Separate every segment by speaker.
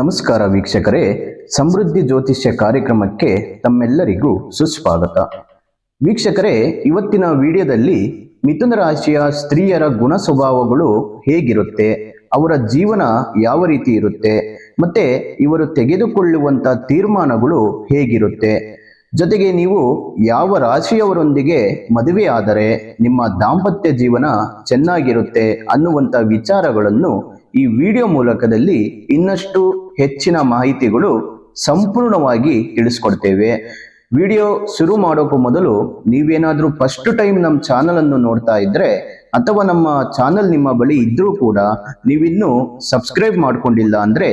Speaker 1: ನಮಸ್ಕಾರ ವೀಕ್ಷಕರೇ. ಸಮೃದ್ಧಿ ಜ್ಯೋತಿಷ್ಯ ಕಾರ್ಯಕ್ರಮಕ್ಕೆ ತಮ್ಮೆಲ್ಲರಿಗೂ ಸುಸ್ವಾಗತ. ವೀಕ್ಷಕರೇ, ಇವತ್ತಿನ ವಿಡಿಯೋದಲ್ಲಿ ಮಿಥುನ ರಾಶಿಯ ಸ್ತ್ರೀಯರ ಗುಣ ಸ್ವಭಾವಗಳು ಹೇಗಿರುತ್ತೆ? ಅವರ ಜೀವನ ಯಾವ ರೀತಿ ಇರುತ್ತೆ? ಮತ್ತೆ ಇವರು ತೆಗೆದುಕೊಳ್ಳುವಂತ ತೀರ್ಮಾನಗಳು ಹೇಗಿರುತ್ತೆ? ಜೊತೆಗೆ ನೀವು ಯಾವ ರಾಶಿಯವರೊಂದಿಗೆ ಮದುವೆ ಆದರೆ ನಿಮ್ಮ ದಾಂಪತ್ಯ ಜೀವನ ಚೆನ್ನಾಗಿರುತ್ತೆ ಅನ್ನುವಂತ ವಿಚಾರಗಳನ್ನು ಈ ವಿಡಿಯೋ ಮೂಲಕದಲ್ಲಿ ಇನ್ನಷ್ಟು ಹೆಚ್ಚಿನ ಮಾಹಿತಿಗಳು ಸಂಪೂರ್ಣವಾಗಿ ತಿಳಿಸ್ಕೊಡ್ತೇವೆ. ವಿಡಿಯೋ ಶುರು ಮಾಡೋಕ್ಕೂ ಮೊದಲು ನೀವೇನಾದರೂ ಫಸ್ಟ್ ಟೈಮ್ ನಮ್ಮ ಚಾನಲ್ ಅನ್ನು ನೋಡ್ತಾ ಇದ್ರೆ ಅಥವಾ ನಮ್ಮ ಚಾನಲ್ ನಿಮ್ಮ ಬಳಿ ಇದ್ರೂ ಕೂಡ ನೀವಿನ್ನೂ ಸಬ್ಸ್ಕ್ರೈಬ್ ಮಾಡ್ಕೊಂಡಿಲ್ಲ ಅಂದ್ರೆ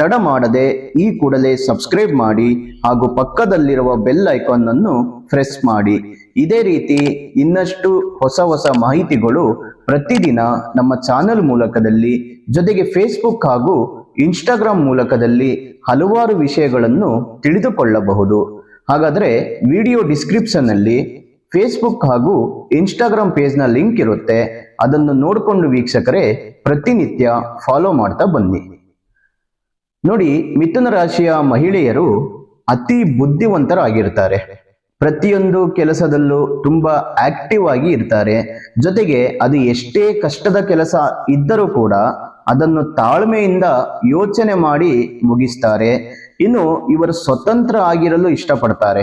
Speaker 1: ತಡ ಮಾಡದೆ ಈ ಕೂಡಲೇ ಸಬ್ಸ್ಕ್ರೈಬ್ ಮಾಡಿ ಹಾಗೂ ಪಕ್ಕದಲ್ಲಿರುವ ಬೆಲ್ ಐಕಾನ್ ಅನ್ನು ಪ್ರೆಸ್ ಮಾಡಿ. ಇದೇ ರೀತಿ ಇನ್ನಷ್ಟು ಹೊಸ ಹೊಸ ಮಾಹಿತಿಗಳು ಪ್ರತಿದಿನ ನಮ್ಮ ಚಾನೆಲ್ ಮೂಲಕದಲ್ಲಿ, ಜೊತೆಗೆ ಫೇಸ್ಬುಕ್ ಹಾಗೂ ಇನ್ಸ್ಟಾಗ್ರಾಮ್ ಮೂಲಕದಲ್ಲಿ ಹಲವಾರು ವಿಷಯಗಳನ್ನು ತಿಳಿದುಕೊಳ್ಳಬಹುದು. ಹಾಗಾದರೆ ವಿಡಿಯೋ ಡಿಸ್ಕ್ರಿಪ್ಷನ್ ಅಲ್ಲಿ ಫೇಸ್ಬುಕ್ ಹಾಗೂ ಇನ್ಸ್ಟಾಗ್ರಾಮ್ ಪೇಜ್ನ ಲಿಂಕ್ ಇರುತ್ತೆ. ಅದನ್ನು ನೋಡಿಕೊಂಡು ವೀಕ್ಷಕರೇ, ಪ್ರತಿನಿತ್ಯ ಫಾಲೋ ಮಾಡ್ತಾ ಬನ್ನಿ. ನೋಡಿ, ಮಿಥುನ ರಾಶಿಯ ಮಹಿಳೆಯರು ಅತಿ ಬುದ್ಧಿವಂತರಾಗಿರ್ತಾರೆ. ಪ್ರತಿಯೊಂದು ಕೆಲಸದಲ್ಲೂ ತುಂಬಾ ಆಕ್ಟಿವ್ ಆಗಿ ಇರ್ತಾರೆ. ಜೊತೆಗೆ ಅದು ಎಷ್ಟೇ ಕಷ್ಟದ ಕೆಲಸ ಇದ್ದರೂ ಕೂಡ ಅದನ್ನು ತಾಳ್ಮೆಯಿಂದ ಯೋಚನೆ ಮಾಡಿ ಮುಗಿಸ್ತಾರೆ. ಇನ್ನು ಇವರು ಸ್ವತಂತ್ರ ಆಗಿರಲು ಇಷ್ಟಪಡ್ತಾರೆ.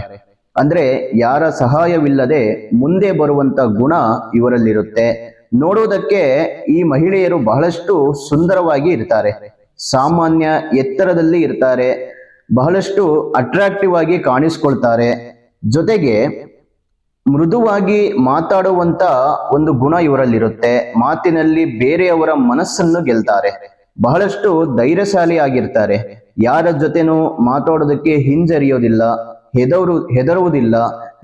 Speaker 1: ಅಂದ್ರೆ ಯಾರ ಸಹಾಯವಿಲ್ಲದೆ ಮುಂದೆ ಬರುವಂತ ಗುಣ ಇವರಲ್ಲಿರುತ್ತೆ. ನೋಡುವುದಕ್ಕೆ ಈ ಮಹಿಳೆಯರು ಬಹಳಷ್ಟು ಸುಂದರವಾಗಿ ಇರ್ತಾರೆ. ಸಾಮಾನ್ಯ ಎತ್ತರದಲ್ಲಿ ಇರ್ತಾರೆ. ಬಹಳಷ್ಟು ಅಟ್ರಾಕ್ಟಿವ್ ಆಗಿ ಕಾಣಿಸ್ಕೊಳ್ತಾರೆ. ಜೊತೆಗೆ ಮೃದುವಾಗಿ ಮಾತಾಡುವಂತ ಒಂದು ಗುಣ ಇವರಲ್ಲಿರುತ್ತೆ. ಮಾತಿನಲ್ಲಿ ಬೇರೆಯವರ ಮನಸ್ಸನ್ನು ಗೆಲ್ತಾರೆ. ಬಹಳಷ್ಟು ಧೈರ್ಯಶಾಲಿ ಆಗಿರ್ತಾರೆ ಯಾರ ಜೊತೆನೂ ಮಾತಾಡೋದಕ್ಕೆ ಹಿಂಜರಿಯೋದಿಲ್ಲ ಹೆದರು ಹೆದರುವುದಿಲ್ಲ.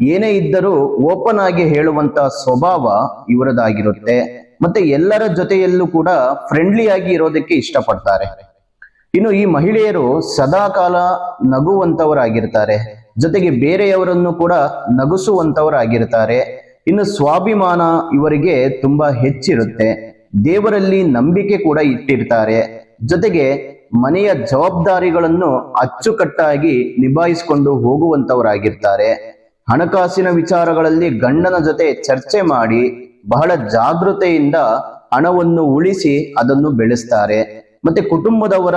Speaker 1: ಏನೇ ಇದ್ದರೂ ಓಪನ್ ಆಗಿ ಹೇಳುವಂತ ಸ್ವಭಾವ ಇವರದಾಗಿರುತ್ತೆ. ಮತ್ತೆ ಎಲ್ಲರ ಜೊತೆಯಲ್ಲೂ ಕೂಡ ಫ್ರೆಂಡ್ಲಿ ಆಗಿ ಇರೋದಕ್ಕೆ ಇಷ್ಟಪಡ್ತಾರೆ. ಇನ್ನು ಈ ಮಹಿಳೆಯರು ಸದಾಕಾಲ ನಗುವಂತವರಾಗಿರ್ತಾರೆ. ಜೊತೆಗೆ ಬೇರೆಯವರನ್ನು ಕೂಡ ನಗಿಸುವಂಥವರಾಗಿರ್ತಾರೆ ಇನ್ನು ಸ್ವಾಭಿಮಾನ ಇವರಿಗೆ ತುಂಬಾ ಹೆಚ್ಚಿರುತ್ತೆ. ದೇವರಲ್ಲಿ ನಂಬಿಕೆ ಕೂಡ ಇಟ್ಟಿರ್ತಾರೆ. ಜೊತೆಗೆ ಮನೆಯ ಜವಾಬ್ದಾರಿಗಳನ್ನು ಅಚ್ಚುಕಟ್ಟಾಗಿ ನಿಭಾಯಿಸಿಕೊಂಡು ಹೋಗುವಂತವರಾಗಿರ್ತಾರೆ. ಹಣಕಾಸಿನ ವಿಚಾರಗಳಲ್ಲಿ ಗಂಡನ ಜೊತೆ ಚರ್ಚೆ ಮಾಡಿ ಬಹಳ ಜಾಗೃತೆಯಿಂದ ಹಣವನ್ನು ಉಳಿಸಿ ಅದನ್ನು ಬೆಳೆಸ್ತಾರೆ. ಮತ್ತೆ ಕುಟುಂಬದವರ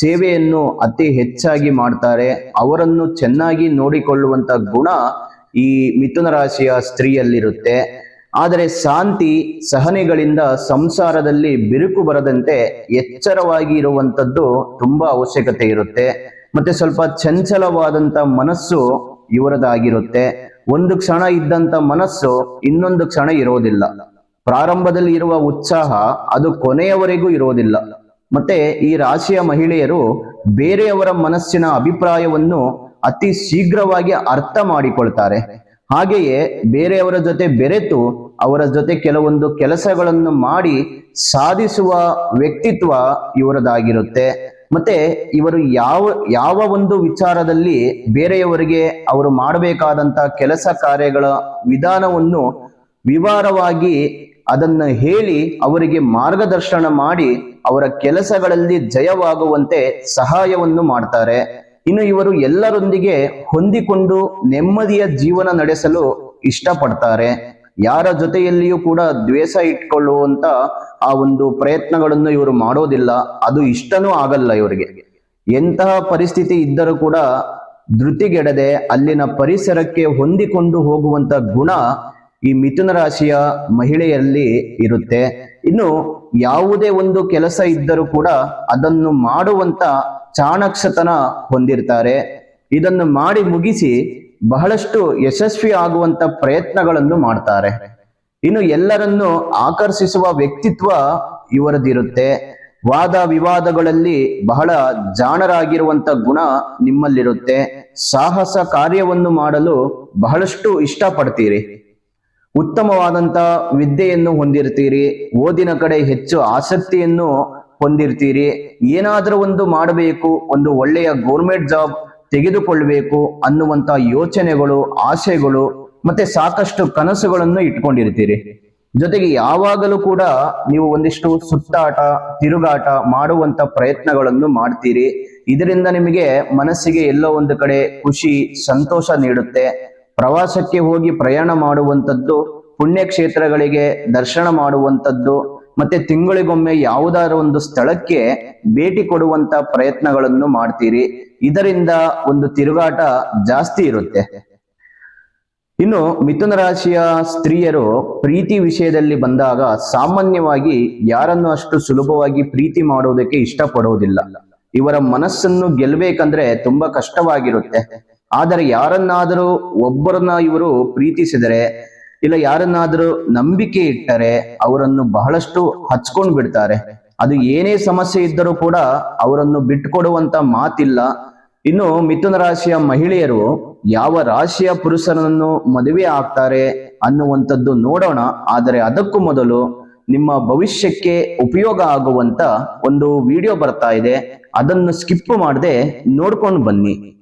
Speaker 1: ಸೇವೆಯನ್ನು ಅತಿ ಹೆಚ್ಚಾಗಿ ಮಾಡ್ತಾರೆ. ಅವರನ್ನು ಚೆನ್ನಾಗಿ ನೋಡಿಕೊಳ್ಳುವಂತ ಗುಣ ಈ ಮಿಥುನ ರಾಶಿಯ ಸ್ತ್ರೀಯಲ್ಲಿರುತ್ತೆ. ಆದರೆ ಶಾಂತಿ ಸಹನೆಗಳಿಂದ ಸಂಸಾರದಲ್ಲಿ ಬಿರುಕು ಬರದಂತೆ ಎಚ್ಚರವಾಗಿ ಇರುವಂತದ್ದು ತುಂಬಾ ಅವಶ್ಯಕತೆ ಇರುತ್ತೆ. ಮತ್ತೆ ಸ್ವಲ್ಪ ಚಂಚಲವಾದಂತ ಮನಸ್ಸು ಇವರದಾಗಿರುತ್ತೆ. ಒಂದು ಕ್ಷಣ ಇದ್ದಂತ ಮನಸ್ಸು ಇನ್ನೊಂದು ಕ್ಷಣ ಇರೋದಿಲ್ಲ. ಪ್ರಾರಂಭದಲ್ಲಿ ಇರುವ ಉತ್ಸಾಹ ಅದು ಕೊನೆಯವರೆಗೂ ಇರೋದಿಲ್ಲ. ಮತ್ತೆ ಈ ರಾಶಿಯ ಮಹಿಳೆಯರು ಬೇರೆಯವರ ಮನಸ್ಸಿನ ಅಭಿಪ್ರಾಯವನ್ನು ಅತಿ ಶೀಘ್ರವಾಗಿ ಅರ್ಥ ಮಾಡಿಕೊಳ್ತಾರೆ. ಹಾಗೆಯೇ ಬೇರೆಯವರ ಜೊತೆ ಬೆರೆತು ಅವರ ಜೊತೆ ಕೆಲವೊಂದು ಕೆಲಸಗಳನ್ನು ಮಾಡಿ ಸಾಧಿಸುವ ವ್ಯಕ್ತಿತ್ವ ಇವರದಾಗಿರುತ್ತೆ. ಮತ್ತೆ ಇವರು ಯಾವ ಯಾವ ಒಂದು ವಿಚಾರದಲ್ಲಿ ಬೇರೆಯವರಿಗೆ ಅವರು ಮಾಡಬೇಕಾದಂತ ಕೆಲಸ ಕಾರ್ಯಗಳ ವಿಧಾನವನ್ನು ವಿವರವಾಗಿ ಅದನ್ನು ಹೇಳಿ ಅವರಿಗೆ ಮಾರ್ಗದರ್ಶನ ಮಾಡಿ ಅವರ ಕೆಲಸಗಳಲ್ಲಿ ಜಯವಾಗುವಂತೆ ಸಹಾಯವನ್ನು ಮಾಡ್ತಾರೆ. ಇನ್ನು ಇವರು ಎಲ್ಲರೊಂದಿಗೆ ಹೊಂದಿಕೊಂಡು ನೆಮ್ಮದಿಯ ಜೀವನ ನಡೆಸಲು ಇಷ್ಟಪಡ್ತಾರೆ. ಯಾರ ಜೊತೆಯಲ್ಲಿಯೂ ಕೂಡ ದ್ವೇಷ ಇಟ್ಕೊಳ್ಳುವಂತ ಆ ಒಂದು ಪ್ರಯತ್ನಗಳನ್ನು ಇವರು ಮಾಡೋದಿಲ್ಲ. ಅದು ಇಷ್ಟನೂ ಆಗಲ್ಲ ಇವರಿಗೆ. ಎಂತಹ ಪರಿಸ್ಥಿತಿ ಇದ್ದರೂ ಕೂಡ ಧೃತಿಗೆಡದೆ ಅಲ್ಲಿನ ಪರಿಸರಕ್ಕೆ ಹೊಂದಿಕೊಂಡು ಹೋಗುವಂತ ಗುಣ ಈ ಮಿಥುನ ರಾಶಿಯ ಮಹಿಳೆಯಲ್ಲಿ ಇರುತ್ತೆ. ಇನ್ನು ಯಾವುದೇ ಒಂದು ಕೆಲಸ ಇದ್ದರೂ ಕೂಡ ಅದನ್ನು ಮಾಡುವಂತ ಚಾಣಕ್ಷತನ ಹೊಂದಿರ್ತಾರೆ. ಇದನ್ನು ಮಾಡಿ ಮುಗಿಸಿ ಬಹಳಷ್ಟು ಯಶಸ್ವಿ ಆಗುವಂತ ಪ್ರಯತ್ನಗಳನ್ನು ಮಾಡ್ತಾರೆ. ಇನ್ನು ಎಲ್ಲರನ್ನು ಆಕರ್ಷಿಸುವ ವ್ಯಕ್ತಿತ್ವ ಇವರದಿರುತ್ತೆ. ವಾದ ವಿವಾದಗಳಲ್ಲಿ ಬಹಳ ಜಾಣರಾಗಿರುವಂತ ಗುಣ ನಿಮ್ಮಲ್ಲಿರುತ್ತೆ. ಸಾಹಸ ಕಾರ್ಯವನ್ನು ಮಾಡಲು ಬಹಳಷ್ಟು ಇಷ್ಟಪಡ್ತೀರಿ. ಉತ್ತಮವಾದಂತ ವಿದ್ಯೆಯನ್ನು ಹೊಂದಿರ್ತೀರಿ, ಓದಿನ ಕಡೆ ಹೆಚ್ಚು ಆಸಕ್ತಿಯನ್ನು ಹೊಂದಿರ್ತೀರಿ, ಏನಾದರೂ ಒಂದು ಮಾಡಬೇಕು, ಒಂದು ಒಳ್ಳೆಯ ಗೌರ್ಮೆಂಟ್ ಜಾಬ್ ತೆಗೆದುಕೊಳ್ಬೇಕು ಅನ್ನುವಂತ ಯೋಚನೆಗಳು, ಆಸೆಗಳು, ಮತ್ತೆ ಸಾಕಷ್ಟು ಕನಸುಗಳನ್ನು ಇಟ್ಕೊಂಡಿರ್ತೀರಿ. ಜೊತೆಗೆ ಯಾವಾಗಲೂ ಕೂಡ ನೀವು ಒಂದಿಷ್ಟು ಸುತ್ತಾಟ, ತಿರುಗಾಟ ಮಾಡುವಂತ ಪ್ರಯತ್ನಗಳನ್ನು ಮಾಡ್ತೀರಿ. ಇದರಿಂದ ನಿಮಗೆ ಮನಸ್ಸಿಗೆ ಎಲ್ಲೋ ಒಂದು ಕಡೆ ಖುಷಿ, ಸಂತೋಷ ನೀಡುತ್ತೆ. ಪ್ರವಾಸಕ್ಕೆ ಹೋಗಿ ಪ್ರಯಾಣ ಮಾಡುವಂತದ್ದು ಪುಣ್ಯಕ್ಷೇತ್ರಗಳಿಗೆ ದರ್ಶನ ಮಾಡುವಂಥದ್ದು, ಮತ್ತೆ ತಿಂಗಳಿಗೊಮ್ಮೆ ಯಾವುದಾದ್ರು ಒಂದು ಸ್ಥಳಕ್ಕೆ ಭೇಟಿ ಕೊಡುವಂತ ಪ್ರಯತ್ನಗಳನ್ನು ಮಾಡ್ತೀರಿ. ಇದರಿಂದ ಒಂದು ತಿರುಗಾಟ ಜಾಸ್ತಿ ಇರುತ್ತೆ. ಇನ್ನು ಮಿಥುನ ರಾಶಿಯ ಸ್ತ್ರೀಯರು ಪ್ರೀತಿ ವಿಷಯದಲ್ಲಿ ಬಂದಾಗ ಸಾಮಾನ್ಯವಾಗಿ ಯಾರನ್ನು ಅಷ್ಟು ಸುಲಭವಾಗಿ ಪ್ರೀತಿ ಮಾಡುವುದಕ್ಕೆ ಇಷ್ಟಪಡುವುದಿಲ್ಲ ಇವರ ಮನಸ್ಸನ್ನು ಗೆಲ್ಲಬೇಕಂದ್ರೆ ತುಂಬಾ ಕಷ್ಟವಾಗಿರುತ್ತೆ. ಆದರೆ ಯಾರನ್ನಾದರೂ ಒಬ್ಬರನ್ನ ಇವರು ಪ್ರೀತಿಸಿದರೆ ಇಲ್ಲ ಯಾರನ್ನಾದರೂ ನಂಬಿಕೆ ಇಟ್ಟರೆ ಅವರನ್ನು ಬಹಳಷ್ಟು ಹಚ್ಕೊಂಡ್ ಬಿಡ್ತಾರೆ. ಅದು ಏನೇ ಸಮಸ್ಯೆ ಇದ್ದರೂ ಕೂಡ ಅವರನ್ನು ಬಿಟ್ಟುಕೊಡುವಂತ ಮಾತಿಲ್ಲ. ಇನ್ನು ಮಿಥುನ ರಾಶಿಯ ಮಹಿಳೆಯರು ಯಾವ ರಾಶಿಯ ಪುರುಷರನ್ನು ಮದುವೆ ಆಗ್ತಾರೆ ಅನ್ನುವಂಥದ್ದು ನೋಡೋಣ. ಆದರೆ ಅದಕ್ಕೂ ಮೊದಲು ನಿಮ್ಮ ಭವಿಷ್ಯಕ್ಕೆ ಉಪಯೋಗ ಆಗುವಂತ ಒಂದು ವಿಡಿಯೋ ಬರ್ತಾ ಇದೆ. ಅದನ್ನು ಸ್ಕಿಪ್ ಮಾಡದೆ ನೋಡ್ಕೊಂಡು ಬನ್ನಿ.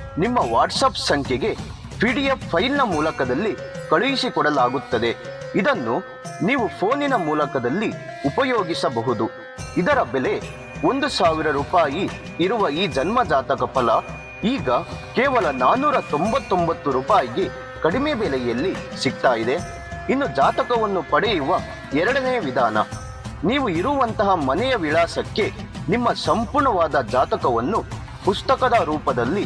Speaker 2: ನಿಮ್ಮ ವಾಟ್ಸಪ್ ಸಂಖ್ಯೆಗೆ ಪಿ ಡಿ ಎಫ್ ಫೈಲ್ನ ಮೂಲಕದಲ್ಲಿ ಕಳುಹಿಸಿಕೊಡಲಾಗುತ್ತದೆ. ಇದನ್ನು ನೀವು ಫೋನಿನ ಮೂಲಕದಲ್ಲಿ ಉಪಯೋಗಿಸಬಹುದು. ಇದರ ಬೆಲೆ ಒಂದು ಸಾವಿರ ರೂಪಾಯಿ ಇರುವ ಈ ಜನ್ಮ ಜಾತಕ ಫಲ ಈಗ ಕೇವಲ ನಾನ್ನೂರ ತೊಂಬತ್ತೊಂಬತ್ತು ರೂಪಾಯಿಗೆ ಕಡಿಮೆ ಬೆಲೆಯಲ್ಲಿ ಸಿಗ್ತಾ ಇದೆ. ಇನ್ನು ಜಾತಕವನ್ನು ಪಡೆಯುವ ಎರಡನೇ ವಿಧಾನ, ನೀವು ಇರುವಂತಹ ಮನೆಯ ವಿಳಾಸಕ್ಕೆ ನಿಮ್ಮ ಸಂಪೂರ್ಣವಾದ ಜಾತಕವನ್ನು ಪುಸ್ತಕದ ರೂಪದಲ್ಲಿ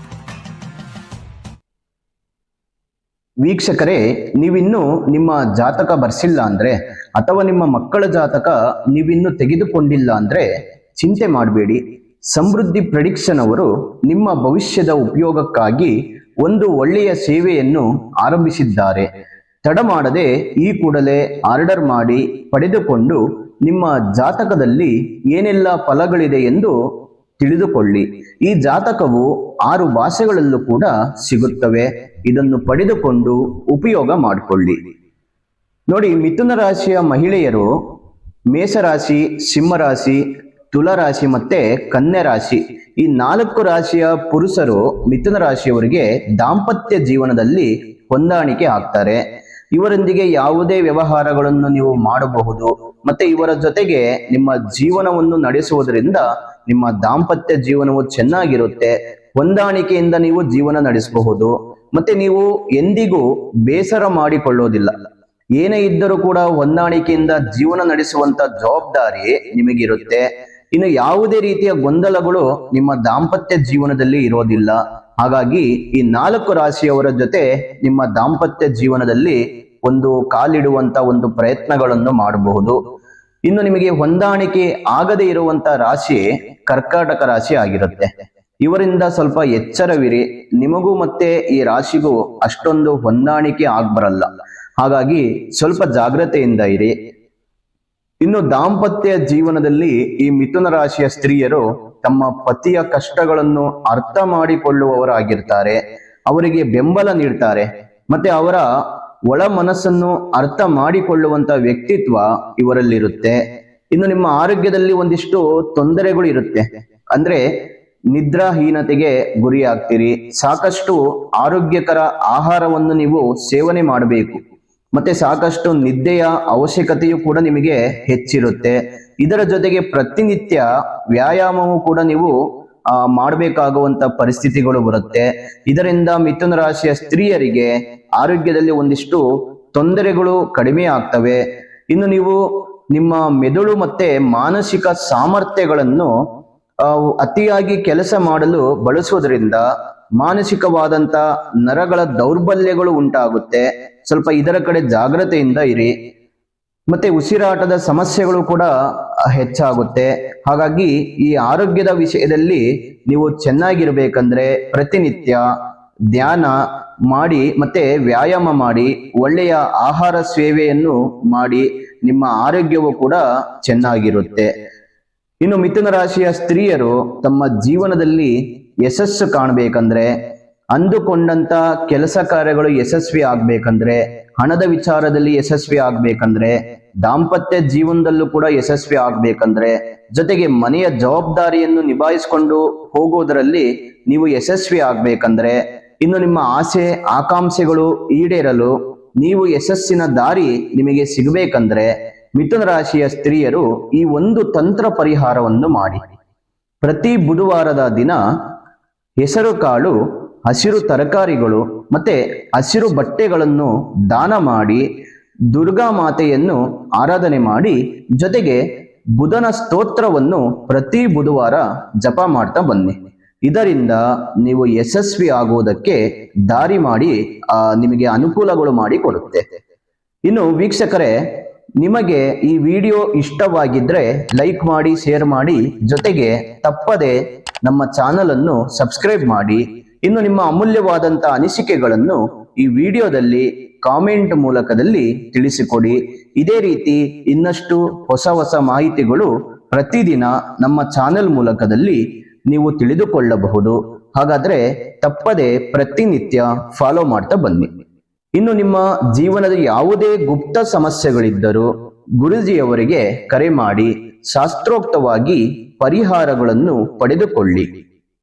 Speaker 1: ವೀಕ್ಷಕರೇ, ನೀವಿನ್ನು ನಿಮ್ಮ ಜಾತಕ ಬರ್ಸಿಲ್ಲ ಅಂದ್ರೆ ಅಥವಾ ನಿಮ್ಮ ಮಕ್ಕಳ ಜಾತಕ ನೀವಿನ್ನು ತೆಗೆದುಕೊಂಡಿಲ್ಲ ಅಂದ್ರೆ ಚಿಂತೆ ಮಾಡಬೇಡಿ. ಸಮೃದ್ಧಿ ಪ್ರೆಡಿಕ್ಷನ್ ಅವರು ನಿಮ್ಮ ಭವಿಷ್ಯದ ಉಪಯೋಗಕ್ಕಾಗಿ ಒಂದು ಒಳ್ಳೆಯ ಸೇವೆಯನ್ನು ಆರಂಭಿಸಿದ್ದಾರೆ. ತಡ ಮಾಡದೆ ಈ ಕೂಡಲೇ ಆರ್ಡರ್ ಮಾಡಿ ಪಡೆದುಕೊಂಡು ನಿಮ್ಮ ಜಾತಕದಲ್ಲಿ ಏನೆಲ್ಲ ಫಲಗಳಿದೆ ಎಂದು ತಿಳಿದುಕೊಳ್ಳಿ. ಈ ಜಾತಕವು ಆರು ಭಾಷೆಗಳಲ್ಲೂ ಕೂಡ ಸಿಗುತ್ತವೆ. ಇದನ್ನು ಪಡೆದುಕೊಂಡು ಉಪಯೋಗ ಮಾಡಿಕೊಳ್ಳಿ. ನೋಡಿ, ಮಿಥುನ ರಾಶಿಯ ಮಹಿಳೆಯರು ಮೇಷರಾಶಿ, ಸಿಂಹರಾಶಿ, ತುಲರಾಶಿ ಮತ್ತೆ ಕನ್ಯಾ ರಾಶಿ ಈ ನಾಲ್ಕು ರಾಶಿಯ ಪುರುಷರು ಮಿಥುನ ರಾಶಿಯವರಿಗೆ ದಾಂಪತ್ಯ ಜೀವನದಲ್ಲಿ ಹೊಂದಾಣಿಕೆ ಆಗ್ತಾರೆ. ಇವರೊಂದಿಗೆ ಯಾವುದೇ ವ್ಯವಹಾರಗಳನ್ನು ನೀವು ಮಾಡಬಹುದು. ಮತ್ತೆ ಇವರ ಜೊತೆಗೆ ನಿಮ್ಮ ಜೀವನವನ್ನು ನಡೆಸುವುದರಿಂದ ನಿಮ್ಮ ದಾಂಪತ್ಯ ಜೀವನವು ಚೆನ್ನಾಗಿರುತ್ತೆ. ಹೊಂದಾಣಿಕೆಯಿಂದ ನೀವು ಜೀವನ ನಡೆಸಬಹುದು. ಮತ್ತೆ ನೀವು ಎಂದಿಗೂ ಬೇಸರ ಮಾಡಿಕೊಳ್ಳೋದಿಲ್ಲ. ಏನೇ ಇದ್ದರೂ ಕೂಡ ಹೊಂದಾಣಿಕೆಯಿಂದ ಜೀವನ ನಡೆಸುವಂತ ಜವಾಬ್ದಾರಿ ನಿಮಗಿರುತ್ತೆ. ಇನ್ನು ಯಾವುದೇ ರೀತಿಯ ಗೊಂದಲಗಳು ನಿಮ್ಮ ದಾಂಪತ್ಯ ಜೀವನದಲ್ಲಿ ಇರೋದಿಲ್ಲ. ಹಾಗಾಗಿ ಈ ನಾಲ್ಕು ರಾಶಿಯವರ ಜೊತೆ ನಿಮ್ಮ ದಾಂಪತ್ಯ ಜೀವನದಲ್ಲಿ ಒಂದು ಕಾಲಿಡುವಂತ ಒಂದು ಪ್ರಯತ್ನಗಳನ್ನು ಮಾಡಬಹುದು. ಇನ್ನು ನಿಮಗೆ ಹೊಂದಾಣಿಕೆ ಆಗದೆ ಇರುವಂತ ರಾಶಿ ಕರ್ಕಾಟಕ ರಾಶಿ ಆಗಿರುತ್ತೆ. ಇವರಿಂದ ಸ್ವಲ್ಪ ಎಚ್ಚರವಿರಿ. ನಿಮಗೂ ಮತ್ತೆ ಈ ರಾಶಿಗೂ ಅಷ್ಟೊಂದು ಹೊಂದಾಣಿಕೆ ಆಗ್ಬರಲ್ಲ. ಹಾಗಾಗಿ ಸ್ವಲ್ಪ ಜಾಗ್ರತೆಯಿಂದ ಇರಿ. ಇನ್ನು ದಾಂಪತ್ಯ ಜೀವನದಲ್ಲಿ ಈ ಮಿಥುನ ರಾಶಿಯ ಸ್ತ್ರೀಯರು ತಮ್ಮ ಪತಿಯ ಕಷ್ಟಗಳನ್ನು ಅರ್ಥ ಮಾಡಿಕೊಳ್ಳುವವರಾಗಿರ್ತಾರೆ. ಅವರಿಗೆ ಬೆಂಬಲ ನೀಡ್ತಾರೆ. ಮತ್ತೆ ಅವರ ಒಳ ಮನಸ್ಸನ್ನು ಅರ್ಥ ಮಾಡಿಕೊಳ್ಳುವಂತ ವ್ಯಕ್ತಿತ್ವ ಇವರಲ್ಲಿರುತ್ತೆ. ಇನ್ನು ನಿಮ್ಮ ಆರೋಗ್ಯದಲ್ಲಿ ಒಂದಿಷ್ಟು ತೊಂದರೆಗಳು ಇರುತ್ತೆ. ಅಂದ್ರೆ ನಿದ್ರಾಹೀನತೆಗೆ ಗುರಿಯಾಗ್ತೀರಿ. ಸಾಕಷ್ಟು ಆರೋಗ್ಯಕರ ಆಹಾರವನ್ನು ನೀವು ಸೇವನೆ ಮಾಡಬೇಕು. ಮತ್ತೆ ಸಾಕಷ್ಟು ನಿದ್ದೆಯ ಅವಶ್ಯಕತೆಯು ಕೂಡ ನಿಮಗೆ ಹೆಚ್ಚಿರುತ್ತೆ. ಇದರ ಜೊತೆಗೆ ಪ್ರತಿನಿತ್ಯ ವ್ಯಾಯಾಮವು ಕೂಡ ನೀವು, ಆ, ಮಾಡಬೇಕಾಗುವಂತ ಪರಿಸ್ಥಿತಿಗಳು ಬರುತ್ತೆ. ಇದರಿಂದ ಮಿಥುನ ರಾಶಿಯ ಸ್ತ್ರೀಯರಿಗೆ ಆರೋಗ್ಯದಲ್ಲಿ ಒಂದಿಷ್ಟು ತೊಂದರೆಗಳು ಕಡಿಮೆ ಆಗ್ತವೆ. ಇನ್ನು ನೀವು ನಿಮ್ಮ ಮೆದುಳು ಮತ್ತೆ ಮಾನಸಿಕ ಸಾಮರ್ಥ್ಯಗಳನ್ನು ಅತಿಯಾಗಿ ಕೆಲಸ ಮಾಡಲು ಬಳಸುವುದರಿಂದ ಮಾನಸಿಕವಾದಂತ ನರಗಳ ದೌರ್ಬಲ್ಯಗಳು ಉಂಟಾಗುತ್ತೆ. ಸ್ವಲ್ಪ ಇದರ ಕಡೆ ಜಾಗ್ರತೆಯಿಂದ ಇರಿ. ಮತ್ತೆ ಉಸಿರಾಟದ ಸಮಸ್ಯೆಗಳು ಕೂಡ ಹೆಚ್ಚಾಗುತ್ತೆ. ಹಾಗಾಗಿ ಈ ಆರೋಗ್ಯದ ವಿಷಯದಲ್ಲಿ ನೀವು ಚೆನ್ನಾಗಿರ್ಬೇಕಂದ್ರೆ ಪ್ರತಿನಿತ್ಯ ಧ್ಯಾನ ಮಾಡಿ ಮತ್ತೆ ವ್ಯಾಯಾಮ ಮಾಡಿ, ಒಳ್ಳೆಯ ಆಹಾರ ಸೇವೆಯನ್ನು ಮಾಡಿ ನಿಮ್ಮ ಆರೋಗ್ಯವು ಕೂಡ ಚೆನ್ನಾಗಿರುತ್ತೆ. ಇನ್ನು ಮಿಥುನ ರಾಶಿಯ ಸ್ತ್ರೀಯರು ತಮ್ಮ ಜೀವನದಲ್ಲಿ ಯಶಸ್ಸು ಕಾಣಬೇಕಂದ್ರೆ, ಅಂದುಕೊಂಡಂತ ಕೆಲಸ ಕಾರ್ಯಗಳು ಯಶಸ್ವಿ ಆಗ್ಬೇಕಂದ್ರೆ, ಹಣದ ವಿಚಾರದಲ್ಲಿ ಯಶಸ್ವಿ ಆಗ್ಬೇಕಂದ್ರೆ, ದಾಂಪತ್ಯ ಜೀವನದಲ್ಲೂ ಕೂಡ ಯಶಸ್ವಿ ಆಗ್ಬೇಕಂದ್ರೆ, ಜೊತೆಗೆ ಮನೆಯ ಜವಾಬ್ದಾರಿಯನ್ನು ನಿಭಾಯಿಸಿಕೊಂಡು ಹೋಗೋದರಲ್ಲಿ ನೀವು ಯಶಸ್ವಿ ಆಗ್ಬೇಕಂದ್ರೆ, ಇನ್ನು ನಿಮ್ಮ ಆಸೆ, ಆಕಾಂಕ್ಷೆಗಳು ಈಡೇರಲು ನೀವು ಯಶಸ್ಸಿನ ದಾರಿ ನಿಮಗೆ ಸಿಗಬೇಕಂದ್ರೆ ಮಿಥುನ ರಾಶಿಯ ಸ್ತ್ರೀಯರು ಈ ಒಂದು ತಂತ್ರ ಪರಿಹಾರವನ್ನು ಮಾಡಿ. ಪ್ರತಿ ಬುಧವಾರದ ದಿನ ಹೆಸರು ಕಾಳು, ಹಸಿರು ತರಕಾರಿಗಳು ಮತ್ತೆ ಹಸಿರು ಬಟ್ಟೆಗಳನ್ನು ದಾನ ಮಾಡಿ ದುರ್ಗಾ ಮಾತೆಯನ್ನು ಆರಾಧನೆ ಮಾಡಿ ಜೊತೆಗೆ ಬುಧನ ಸ್ತೋತ್ರವನ್ನು ಪ್ರತಿ ಬುಧವಾರ ಜಪ ಮಾಡ್ತಾ ಬನ್ನಿ. ಇದರಿಂದ ನೀವು ಯಶಸ್ವಿ ಆಗುವುದಕ್ಕೆ ದಾರಿ ಮಾಡಿ ನಿಮಗೆ ಅನುಕೂಲಗಳು ಮಾಡಿ ಕೊಡುತ್ತೆ ಇನ್ನು ವೀಕ್ಷಕರೇ ನಿಮಗೆ ಈ ವಿಡಿಯೋ ಇಷ್ಟವಾಗಿದ್ರೆ ಲೈಕ್ ಮಾಡಿ, ಶೇರ್ ಮಾಡಿ, ಜೊತೆಗೆ ತಪ್ಪದೆ ನಮ್ಮ ಚಾನಲ್ ಅನ್ನು ಸಬ್ಸ್ಕ್ರೈಬ್ ಮಾಡಿ. ಇನ್ನು ನಿಮ್ಮ ಅಮೂಲ್ಯವಾದಂತ ಅನಿಸಿಕೆಗಳನ್ನು ಈ ವಿಡಿಯೋದಲ್ಲಿ ಕಾಮೆಂಟ್ ಮೂಲಕದಲ್ಲಿ ತಿಳಿಸಿಕೊಡಿ. ಇದೇ ರೀತಿ ಇನ್ನಷ್ಟು ಹೊಸ ಹೊಸ ಮಾಹಿತಿಗಳು ಪ್ರತಿದಿನ ನಮ್ಮ ಚಾನೆಲ್ ಮೂಲಕದಲ್ಲಿ ನೀವು ತಿಳಿದುಕೊಳ್ಳಬಹುದು. ಹಾಗಾದ್ರೆ ತಪ್ಪದೆ ಪ್ರತಿನಿತ್ಯ ಫಾಲೋ ಮಾಡ್ತಾ ಬನ್ನಿ. ಇನ್ನು ನಿಮ್ಮ ಜೀವನದ ಯಾವುದೇ ಗುಪ್ತ ಸಮಸ್ಯೆಗಳಿದ್ದರೂ ಗುರುಜಿಯವರಿಗೆ ಕರೆ ಮಾಡಿ ಶಾಸ್ತ್ರೋಕ್ತವಾಗಿ ಪರಿಹಾರಗಳನ್ನು ಪಡೆದುಕೊಳ್ಳಿ.